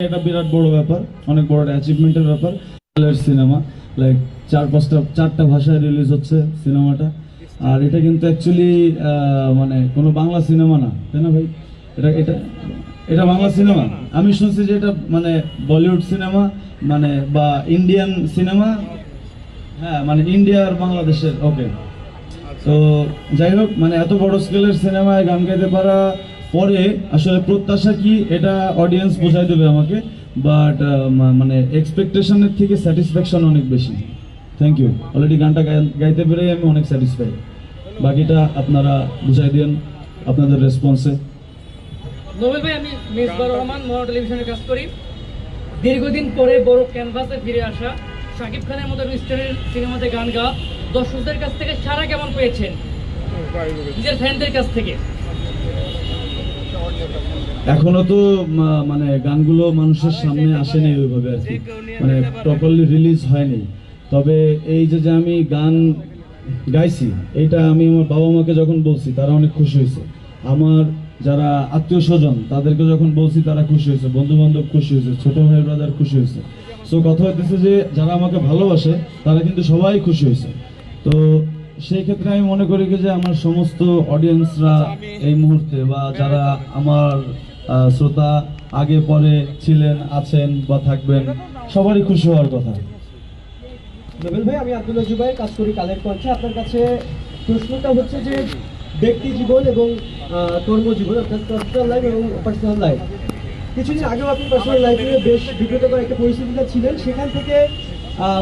এটা বিরাট বড় ব্যাপার অনেক বড় অ্যাচিভমেন্টের ব্যাপার। সিনেমা লাইক চার পাঁচটা চারটা ভাষায় রিলিজ হচ্ছে সিনেমাটা আর এটা কিন্তু অ্যাকচুয়ালি মানে কোনো বাংলা সিনেমা না তাই না ভাই? এটা এটা এটা বাংলা সিনেমা আমি শুনছি যে এটা মানে বলিউড সিনেমা মানে বা ইন্ডিয়ান সিনেমা হ্যাঁ মানে ইন্ডিয়া আর বাংলাদেশের ওকে তো যাই হোক মানে এত বড় স্কেলের সিনেমায় গান গাইতে পারা পরে আসলে প্রত্যাশা কি এটা অডিয়েন্স বোঝাই দেবে আমাকে বাট মানে এক্সপেকটেশনের থেকে স্যাটিসফ্যাকশন অনেক বেশি। থ্যাংক ইউ অলরেডি গানটা গাইতে পেরে আমি অনেক স্যাটিসফাই বাকিটা আপনারা বুঝাই দিন আপনাদের রেসপন্সে নোবেল ভাই আমি মেজবার রহমান মহা টেলিভিশনে কাজ করি। দীর্ঘদিন পরে বড় ক্যানভাসে ফিরে আসা শাকিব খানের মতো স্টারের সিনেমাতে গান গাওয়া দর্শকদের কাছ থেকে সারা কেমন পেয়েছেন? নিজের ফ্যানদের কাছ থেকে। এখনও তো মানে গানগুলো মানুষের সামনে আসেনি ওইভাবে আর কি। মানে প্রপারলি রিলিজ হয়নি। তবে এই যে যে আমি গান গাইছি এটা আমি আমার বাবা মাকে যখন বলছি, তারা অনেক খুশি হয়েছে। আমার যারা আত্মীয় স্বজন, তাদেরকে যখন বলছি, তারা খুশি হয়েছে। বন্ধু বান্ধব খুশি হয়েছে, ছোট ভাই ব্রাদার খুশি হয়েছে। সো কথা হইতেছে যে, যারা আমাকে ভালোবাসে, তারা কিন্তু সবাই খুশি হয়েছে। তো সেই ক্ষেত্রে আমি মনে করি যে, আমার সমস্ত অডিয়েন্সরা এই মুহূর্তে বা যারা আমার শ্রোতা আগে পরে ছিলেন, আছেন বা থাকবেন, সবারই খুশি হওয়ার কথা। নোবেল ভাই, আমি আব্দুল্লাহ জুবাই কাজ করি কালের কণ্ঠে আপনার কাছে প্রশ্নটা হচ্ছে যে ব্যক্তি জীবন এবং কর্মজীবন, অর্থাৎ পার্সোনাল লাইফ এবং পার্সোনাল লাইফ কিছুদিন আগেও আপনি পার্সোনাল লাইফ বেশ বিব্রতকর একটা পরিস্থিতিতে ছিলেন। সেখান থেকে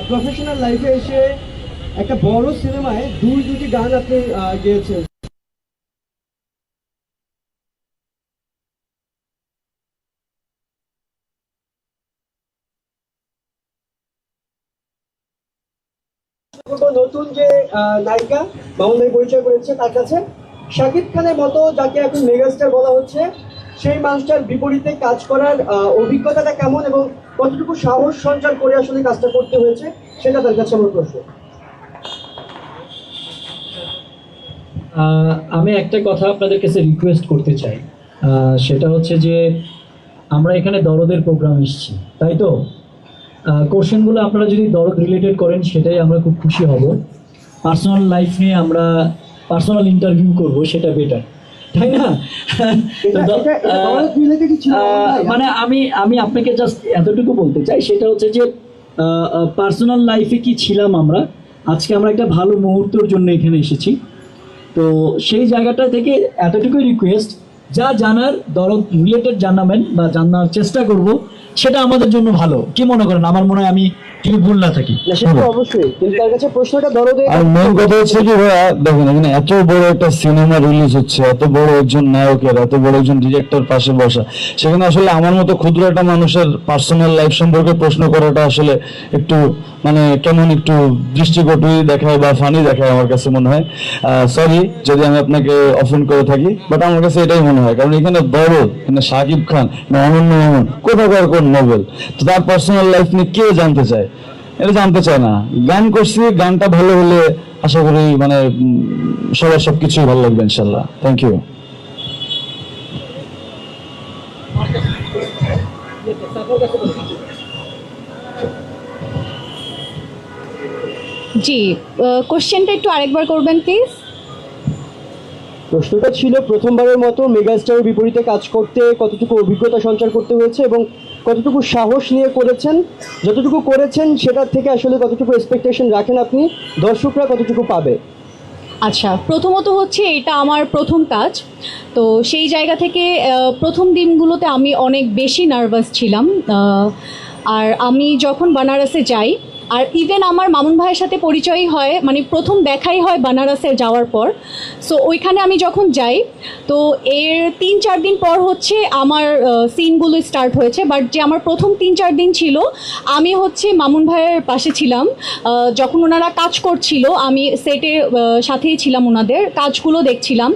প্রফেশনাল লাইফে এসে একটা বড় সিনেমায় দুই দুটি গান আপনি গেয়েছেন। নতুন যে নায়িকা মামুন পরিচয় করেছে তার কাছে, শাকিব খানের মতো যাকে এখন মেগাস্টার বলা হচ্ছে, সেই মানুষটার বিপরীতে কাজ করার অভিজ্ঞতাটা কেমন এবং কতটুকু সাহস সঞ্চার করে আসলে কাজটা করতে হয়েছে, সেটা তার কাছে আমার প্রশ্ন। আমি একটা কথা আপনাদের কাছে রিকোয়েস্ট করতে চাই। সেটা হচ্ছে যে, আমরা এখানে দরদের প্রোগ্রাম এসেছি, তাই তো? কোশ্চেনগুলো আপনারা যদি দরদ রিলেটেড করেন সেটাই আমরা খুব খুশি হব। পার্সোনাল লাইফ নিয়ে আমরা পার্সোনাল ইন্টারভিউ করব সেটা বেটার তাই না। মানে আমি আমি আপনাকে জাস্ট এতটুকু বলতে চাই সেটা হচ্ছে যে পার্সোনাল লাইফে কি ছিলাম আমরা? আজকে আমরা একটা ভালো মুহূর্তের জন্য এখানে এসেছি। তো সেই জায়গাটা থেকে এতটুকুই রিকোয়েস্ট যা জানার দরদ রিলেটেড জানাবেন বা জানার চেষ্টা করব সেটা আমাদের জন্য ভালো। কি মনে করেন? আমার মনে হয় আমি যদি ভুল না থাকি। না সেটা তো অবশ্যই। কিন্তু তার কাছে প্রশ্নটা দরদে আর মেন কথা হচ্ছে কি ভাইয়া দেখুন এখানে এত বড় একটা সিনেমা রিলিজ হচ্ছে এত বড় একজন নায়কের এত বড় একজন ডিরেক্টর পাশে বসা সেখানে আসলে আমার মতো ক্ষুদ্র একটা মানুষের পার্সোনাল লাইফ সম্পর্কে প্রশ্ন করাটা আসলে একটু মানে কেমন একটু দৃষ্টিকটুই দেখায় বা ফানি দেখায় আমার কাছে মনে হয়। সরি যদি আমি আপনাকে অফেন্ড করে থাকি বাট আমার কাছে এটাই মনে হয়। কারণ এখানে বড়, এখানে সাকিব খান অনন্য মোহন কোথাকার কোন নোবেল তো তার পার্সোনাল লাইফ নিয়ে কে জানতে চায়? এটা জানতে চায় না। গান করছি, গানটা ভালো হলে আশা করি মানে সবার সবকিছুই ভালো লাগবে ইনশাল্লাহ। থ্যাংক ইউ জি কোশ্চেনটা একটু আরেকবার করবেন প্লিজ প্রশ্নটা ছিল প্রথমবারের মতো মেগাস্টারের বিপরীতে কাজ করতে কতটুকু অভিজ্ঞতা সঞ্চার করতে হয়েছে এবং কতটুকু সাহস নিয়ে করেছেন? যতটুকু করেছেন সেটার থেকে আসলে কতটুকু এক্সপেকটেশন রাখেন আপনি? দর্শকরা কতটুকু পাবে? আচ্ছা প্রথমত হচ্ছে এটা আমার প্রথম কাজ। তো সেই জায়গা থেকে প্রথম দিনগুলোতে আমি অনেক বেশি নার্ভাস ছিলাম। আর আমি যখন বানারসে যাই আর ইভেন আমার মামুন ভাইয়ের সাথে পরিচয় হয় মানে প্রথম দেখাই হয় বানারসে যাওয়ার পর। সো ওইখানে আমি যখন যাই, তো এর তিন চার দিন পর হচ্ছে আমার সিনগুলো স্টার্ট হয়েছে। বাট যে আমার প্রথম তিন চার দিন ছিল, আমি হচ্ছে মামুন ভাইয়ের পাশে ছিলাম। যখন ওনারা কাজ করছিল, আমি সেটে সাথেই ছিলাম ওনাদের। কাজগুলো দেখছিলাম।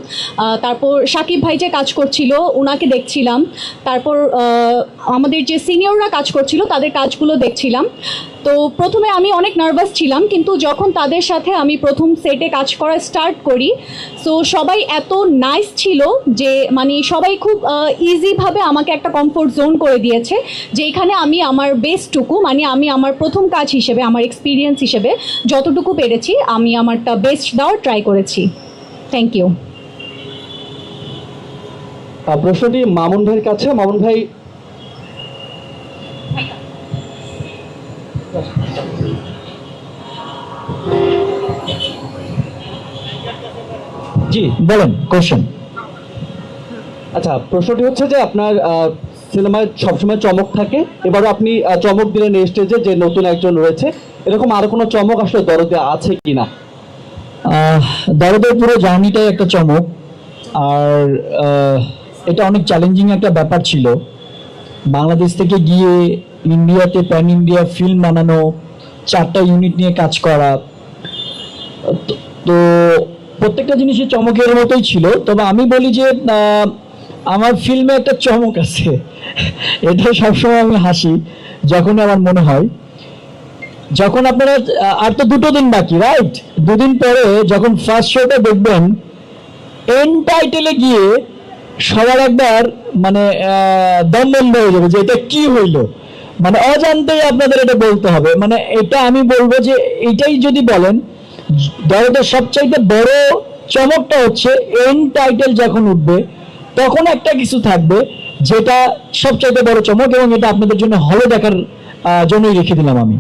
তারপর সাকিব ভাই যে কাজ করছিল ওনাকে দেখছিলাম। তারপর আমাদের যে সিনিয়ররা কাজ করছিল, তাদের কাজগুলো দেখছিলাম। তো প্রথমে আমি অনেক নার্ভাস ছিলাম, কিন্তু যখন তাদের সাথে আমি প্রথম সেটে কাজ করা স্টার্ট করি সো সবাই এত নাইস ছিল যে মানে সবাই খুব ইজিভাবে আমাকে একটা কমফোর্ট জোন করে দিয়েছে যে যেখানে আমি আমার বেস্টটুকু মানে আমি আমার প্রথম কাজ হিসেবে, আমার এক্সপিরিয়েন্স হিসেবে যতটুকু পেরেছি, আমি আমারটা বেস্ট দেওয়ার ট্রাই করেছি। থ্যাংক ইউ প্রশ্নটি মামুন ভাইয়ের কাছে। মামুন ভাই জি বলেন কোশ্চেন আচ্ছা প্রশ্নটি হচ্ছে যে আপনার সিনেমায় সবসময় চমক থাকে এবারও আপনি চমক দিলেন এই স্টেজে যে নতুন একজন রয়েছে। এরকম আরও কোনো চমক আসলে দরদে আছে কি না দরদের পুরো জার্নিটাই একটা চমক। আর এটা অনেক চ্যালেঞ্জিং একটা ব্যাপার ছিল। বাংলাদেশ থেকে গিয়ে ইন্ডিয়াতে প্যান ইন্ডিয়া ফিল্ম বানানো, চারটা ইউনিট নিয়ে কাজ করা। তো- প্রত্যেকটা জিনিসই চমকের মতোই ছিল। তবে আমি বলি যে আমার ফিল্মে একটা চমক আছে। এটা সবসময় আমি হাসি, যখনই আমার মনে হয়। যখন আপনারা আর তো দুটো দিন বাকি রাইট দুদিন পরে যখন ফার্স্ট শোটা দেখবেন এন টাইটেলে গিয়ে সবার একবার মানে দম বন্ধ হয়ে যাবে যে এটা কি হইল। মানে অজান্তেই আপনাদের এটা বলতে হবে। মানে এটা আমি বলব যে এটাই যদি বলেন দরদের সবচাইতে বড় চমকটা হচ্ছে এন টাইটেল যখন উঠবে, তখন একটা কিছু থাকবে যেটা সবচাইতে বড় চমক এবং এটা আপনাদের জন্য হলে দেখার জন্যই রেখে দিলাম আমি।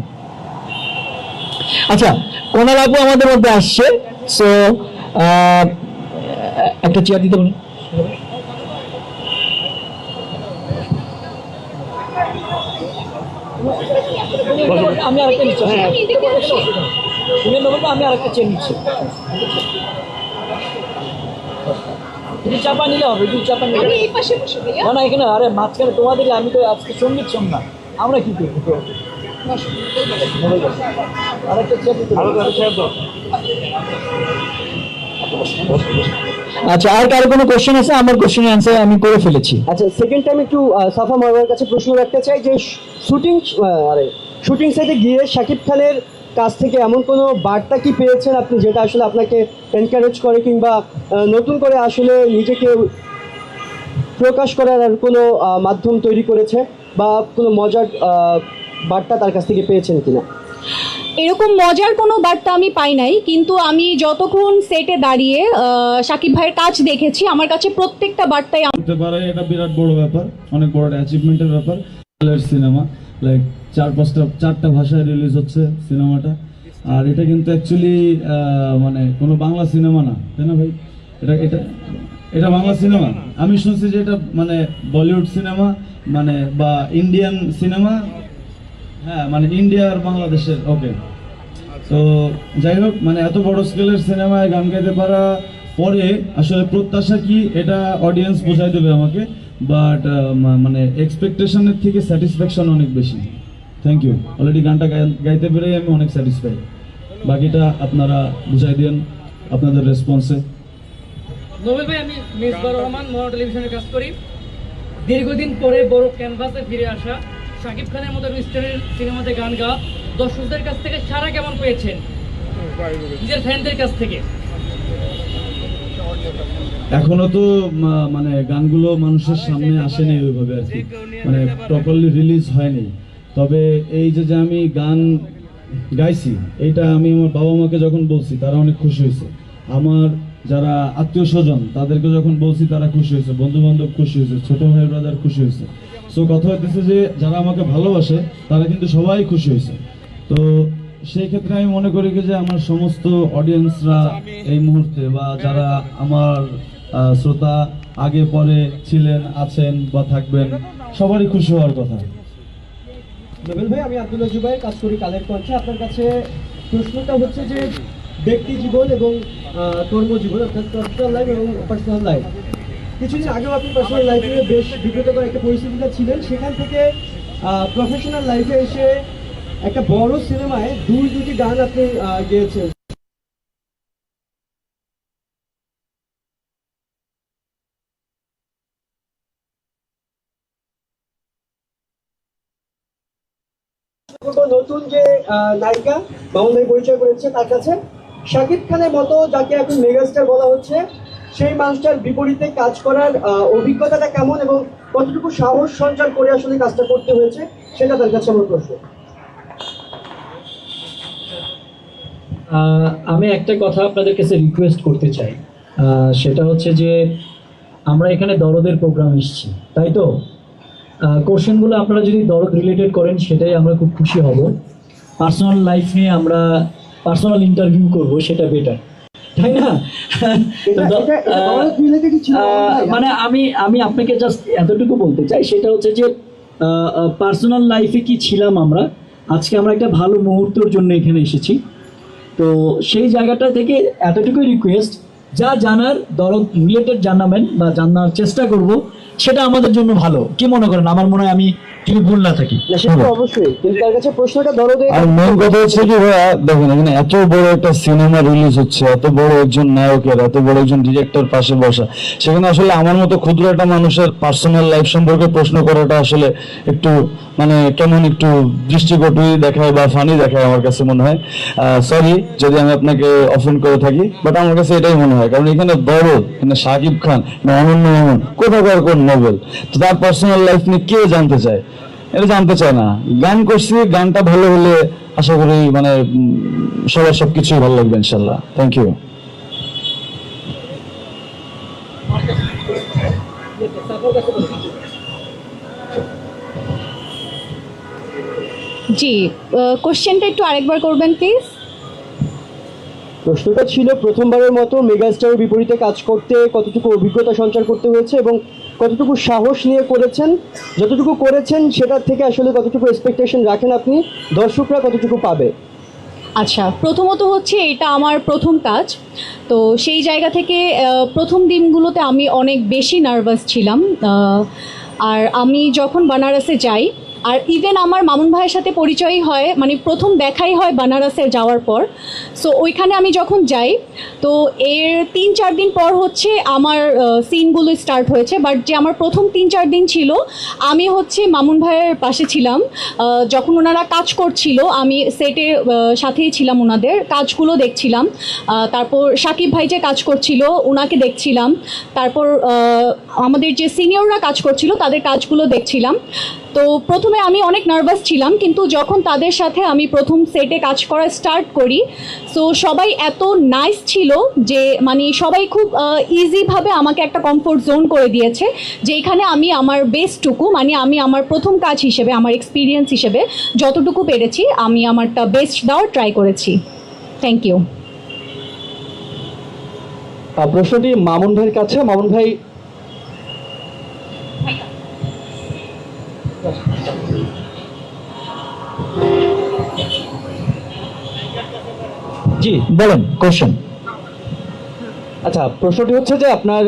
আচ্ছা কোনার আপু আমাদের মধ্যে আসছে সো একটা চেয়ার দিতে বলুন। আমি আরেকটা নিচ্ছি। হ্যাঁ। তুমি নেব আমি আরেকটা চেয়ার নিচ্ছি। দুই চাপা নিলে হবে দুই চাপা নিলে না না এখানে আরে মাঝখানে তোমাদের আমি তো আজকে সংগীত সঙ্গ না। আমরা কি করব? আরেকটা চেয়ার দিতে আচ্ছা আর কারও কোনো কোশ্চেন আছে? আমার কোশ্চেনের অ্যান্সার আমি করে ফেলেছি। আচ্ছা সেকেন্ড টাইম একটু সাফা মারওয়ার কাছে প্রশ্ন রাখতে চাই যে শুটিং আরে শুটিং সাইটে গিয়ে শাকিব খানের কাছ থেকে এমন কোনো বার্তা কি পেয়েছেন আপনি, যেটা আসলে আপনাকে এনকারেজ করে কিংবা নতুন করে আসলে নিজেকে প্রকাশ করার আর কোনো মাধ্যম তৈরি করেছে বা কোনো মজার বার্তা তার কাছ থেকে পেয়েছেন কিনা? এরকম মজার কোনো বার্তা আমি পাই নাই, কিন্তু আমি যতক্ষণ সেটে দাঁড়িয়ে সাকিব ভাইয়ের কাজ দেখেছি, আমার কাছে প্রত্যেকটা বার্তাই করতে পারে, এটা বিরাট বড় ব্যাপার, অনেক বড় অ্যাচিভমেন্টের ব্যাপার। সিনেমা লাইক চার পাঁচটা, চারটা ভাষায় রিলিজ হচ্ছে সিনেমাটা আর এটা কিন্তু অ্যাকচুয়ালি মানে কোনো বাংলা সিনেমা না, তাই না ভাই? এটা এটা এটা বাংলা সিনেমা আমি শুনছি যে এটা মানে বলিউড সিনেমা মানে বা ইন্ডিয়ান সিনেমা হ্যাঁ মানে ইন্ডিয়া আর বাংলাদেশের ওকে তো যাই হোক মানে এত বড় স্কেলের সিনেমায় গান গাইতে পারা পরে আসলে প্রত্যাশা কি এটা অডিয়েন্স বোঝাই দেবে আমাকে বাট মানে এক্সপেকটেশনের থেকে স্যাটিসফ্যাকশন অনেক বেশি। থ্যাংক ইউ অলরেডি গানটা গাইতে পেরেই আমি অনেক স্যাটিসফাই বাকিটা আপনারা বুঝাই দেন আপনাদের রেসপন্সে নোবেল ভাই আমি মিসবার রহমান মনো টেলিভিশনে কাজ করি। দীর্ঘদিন পরে বড় ক্যানভাসে ফিরে আসা। শাকিব খানের মতো স্টারের সিনেমাতে গান গাওয়া দর্শকদের কাছ থেকে সারা কেমন পেয়েছেন? নিজের ফ্যানদের কাছ থেকে। এখনও তো মানে গানগুলো মানুষের সামনে আসেনি ওইভাবে আর কি। মানে প্রপারলি রিলিজ হয়নি। তবে এই যে যে আমি গান গাইছি এটা আমি আমার বাবা মাকে যখন বলছি, তারা অনেক খুশি হয়েছে। আমার যারা আত্মীয় স্বজন, তাদেরকে যখন বলছি, তারা খুশি হয়েছে। বন্ধু বান্ধব খুশি হয়েছে। ছোট ভাই ব্রাদার খুশি হয়েছে। সো কথা হইতেছে যে, যারা আমাকে ভালোবাসে, তারা কিন্তু সবাই খুশি হয়েছে তো সেই ক্ষেত্রে আমি মনে করি যে, আমার সমস্ত অডিয়েন্সরা এই মুহূর্তে বা যারা আমার শ্রোতা আগে পরে ছিলেন, আছেন বা থাকবেন, সবারই খুশি হওয়ার কথা। নোবেল ভাই, আমি আব্দুল্লাহ জুবাইর কাজ করি কালের কণ্ঠে আপনার কাছে প্রশ্নটা হচ্ছে যে, ব্যক্তি জীবন এবং কর্মজীবন, অর্থাৎ পার্সোনাল লাইফ এবং পার্সোনাল লাইফ কিছুদিন আগেও আপনি পার্সোনাল লাইফে বেশ বিব্রতকর একটা পরিস্থিতিতে ছিলেন। সেখান থেকে প্রফেশনাল লাইফে এসে একটা বড় সিনেমায় দুই, দুটি গান আপনি গেয়েছেন। নতুন যে নায়িকা মামুন পরিচয় করেছে তার কাছে, শাকিব খানের মতো যাকে এখন মেগাস্টার বলা হচ্ছে সেই মানুষটার বিপরীতে কাজ করার অভিজ্ঞতাটা কেমন এবং কতটুকু সাহস সঞ্চার করে আসলে কাজটা করতে হয়েছে, সেটা তার কাছে আমার প্রশ্ন। আমি একটা কথা আপনাদের কাছে রিকোয়েস্ট করতে চাই। সেটা হচ্ছে যে, আমরা এখানে দরদের প্রোগ্রাম এসেছি, তাই তো? কোশ্চেনগুলো আপনারা যদি দরদ রিলেটেড করেন, সেটাই আমরা খুব খুশি হব। পার্সোনাল লাইফ নিয়ে আমরা পার্সোনাল ইন্টারভিউ করব, সেটা বেটার তাই না? মানে আমি আমি আপনাকে জাস্ট এতটুকু বলতে চাই সেটা হচ্ছে যে পার্সোনাল লাইফে কি ছিলাম আমরা? আজকে আমরা একটা ভালো মুহূর্তের জন্য এখানে এসেছি। তো সেই জায়গাটা থেকে এতটুকুই রিকোয়েস্ট যা জানার দরদ রিলেটেড জানাবেন বা জানার চেষ্টা করব সেটা আমাদের জন্য ভালো। কি মনে করেন? আমার মনে হয় আমি যদি ভুল না থাকি না সেটা অবশ্যই। কিন্তু তার কাছে প্রশ্নটা দরদে আর মেন কথা হচ্ছে কি ভাইয়া দেখেন এখানে এত বড় একটা সিনেমা রিলিজ হচ্ছে এত বড় একজন নায়কের এত বড় একজন ডিরেক্টর পাশে বসা সেখানে আসলে আমার মতো ক্ষুদ্র একটা মানুষের পার্সোনাল লাইফ সম্পর্কে প্রশ্ন করাটা আসলে একটু মানে কেমন একটু দৃষ্টিকটু দেখায় বা ফানি দেখায় আমার কাছে মনে হয়। সরি যদি আমি আপনাকে অফেন্ড করে থাকি বাট আমার কাছে এটাই মনে হয়। কারণ এখানে বড় এখানে শাকিব খান অনন্য মোহন কোথাকার কোন নোবেল তো তার পার্সোনাল লাইফ নিয়ে কে জানতে চায়? এটা জানতে চায় না। গান করছি গানটা ভালো হলে আশা করি মানে সবার সবকিছুই ভালো লাগবে ইনশাল্লাহ। থ্যাংক ইউ জি কোশ্চেনটা একটু আরেকবার করবেন প্লিজ প্রশ্নটা ছিল প্রথমবারের মতো মেগাস্টারের বিপরীতে কাজ করতে কতটুকু অভিজ্ঞতা সঞ্চার করতে হয়েছে এবং কতটুকু সাহস নিয়ে করেছেন, যতটুকু করেছেন সেটার থেকে আসলে কতটুকু এক্সপেকটেশন রাখেন আপনি, দর্শকরা কতটুকু পাবে? আচ্ছা প্রথমত হচ্ছে এটা আমার প্রথম কাজ। তো সেই জায়গা থেকে প্রথম দিনগুলোতে আমি অনেক বেশি নার্ভাস ছিলাম। আর আমি যখন বানারসে যাই আর ইভেন আমার মামুন ভাইয়ের সাথে পরিচয় হয় মানে প্রথম দেখাই হয় বানারসে যাওয়ার পর। সো ওইখানে আমি যখন যাই, তো এর তিন চার দিন পর হচ্ছে আমার সিনগুলো স্টার্ট হয়েছে। বাট যে আমার প্রথম তিন চার দিন ছিল, আমি হচ্ছে মামুন ভাইয়ের পাশে ছিলাম। যখন ওনারা কাজ করছিল, আমি সেটে সাথেই ছিলাম ওনাদের। কাজগুলো দেখছিলাম। তারপর সাকিব ভাই যে কাজ করছিল ওনাকে দেখছিলাম। তারপর আমাদের যে সিনিয়ররা কাজ করছিল, তাদের কাজগুলো দেখছিলাম। তো প্রথমে আমি অনেক নার্ভাস ছিলাম, কিন্তু যখন তাদের সাথে আমি প্রথম সেটে কাজ করা স্টার্ট করি সো সবাই এত নাইস ছিল যে মানে সবাই খুব ইজিভাবে আমাকে একটা কমফোর্ট জোন করে দিয়েছে যে এখানে আমি আমার বেস্টটুকু মানে আমি আমার প্রথম কাজ হিসেবে, আমার এক্সপিরিয়েন্স হিসেবে যতটুকু পেরেছি, আমি আমারটা বেস্ট দেওয়ার ট্রাই করেছি। থ্যাংক ইউ প্রশ্নটি মামুন ভাইয়ের কাছে। মামুন ভাই জি, বলেন কোশ্চেন আচ্ছা প্রশ্নটি হচ্ছে যে আপনার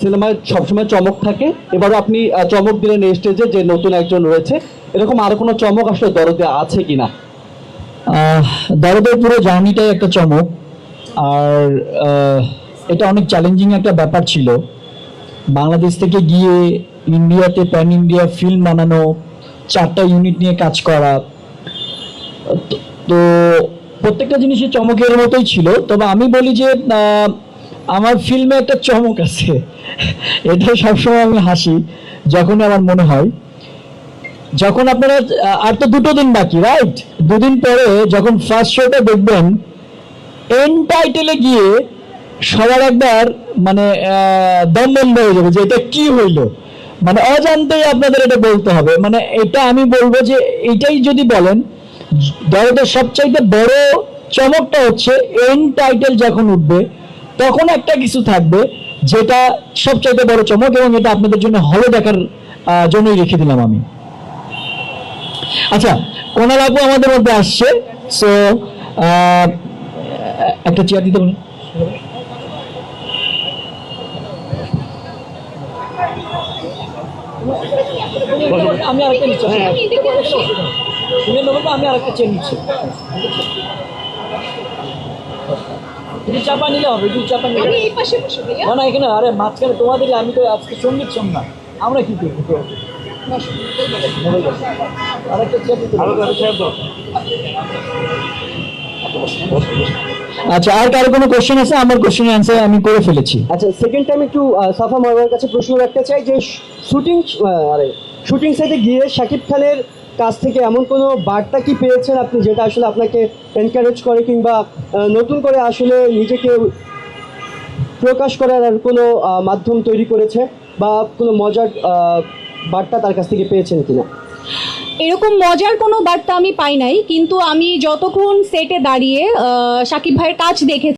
সিনেমায় সবসময় চমক থাকে। এবারও আপনি চমক দিলেন এই স্টেজে যে নতুন একজন রয়েছে। এরকম আরও কোনো চমক আসলে দরদে আছে কিনা? দরদের পুরো জার্নিটাই একটা চমক। আর এটা অনেক চ্যালেঞ্জিং একটা ব্যাপার ছিল। বাংলাদেশ থেকে গিয়ে ইন্ডিয়াতে প্যান ইন্ডিয়া ফিল্ম বানানো চারটা ইউনিট নিয়ে কাজ করা। তো- প্রত্যেকটা জিনিসই চমকের মতোই ছিল। তবে আমি বলি যে আমার ফিল্মে একটা চমক আছে। এটা সবসময় আমি হাসি যখন আমার মনে হয়। যখন আপনারা আর তো দুটো দিন বাকি রাইট দুদিন পরে যখন ফার্স্ট শোটা দেখবেন এন টাইটেলে গিয়ে সবার একবার মানে দম হয়ে যাবে যে এটা কি হইল। মানে অজান্তেই আপনাদের এটা বলতে হবে। মানে এটা আমি বলব যে, এটাই যদি বলেন দরদের সবচাইতে বড় চমকটা হচ্ছে এন টাইটেল যখন উঠবে, তখন একটা কিছু থাকবে যেটা সবচাইতে বড় চমক এবং এটা আপনাদের জন্য হলে দেখার জন্যই রেখে দিলাম আমি। আচ্ছা কোনাল আপু আমাদের মধ্যে আসছে সো একটা চেয়ার দিতে বলুন। আমি আরেকটা নিচ্ছি হ্যাঁ। তুমি নেব আমি আরেকটা চেয়ার নিচ্ছি তুমি চাপা নিলে হবে তুমি চাপা নিলে না না এখানে আরে মাঝখানে তোমাদের আমি তো আজকে সংগীত সন্ধ্যা আমরা কি করব আচ্ছা আর কারও কোনো কোশ্চেন আছে? আমার কোশ্চেনের অ্যান্সার আমি করে ফেলেছি। আচ্ছা সেকেন্ড টাইম একটু সাফা মারওয়ার কাছে প্রশ্ন রাখতে চাই যে শুটিং আরে শুটিং সাইটে গিয়ে শাকিব খানের কাছ থেকে এমন কোনো বার্তা কি পেয়েছেন আপনি যেটা আসলে আপনাকে এনকারেজ করে কিংবা নতুন করে আসলে নিজেকে প্রকাশ করার আর কোনো মাধ্যম তৈরি করেছে বা কোনো মজার বার্তা তার কাছ থেকে পেয়েছেন কিনা? এরকম মজার কোনো বার্তা আমি পাই নাই, কিন্তু আমি যতক্ষণ সেটে দাঁড়িয়ে সাকিব ভাইয়ের কাজ দেখে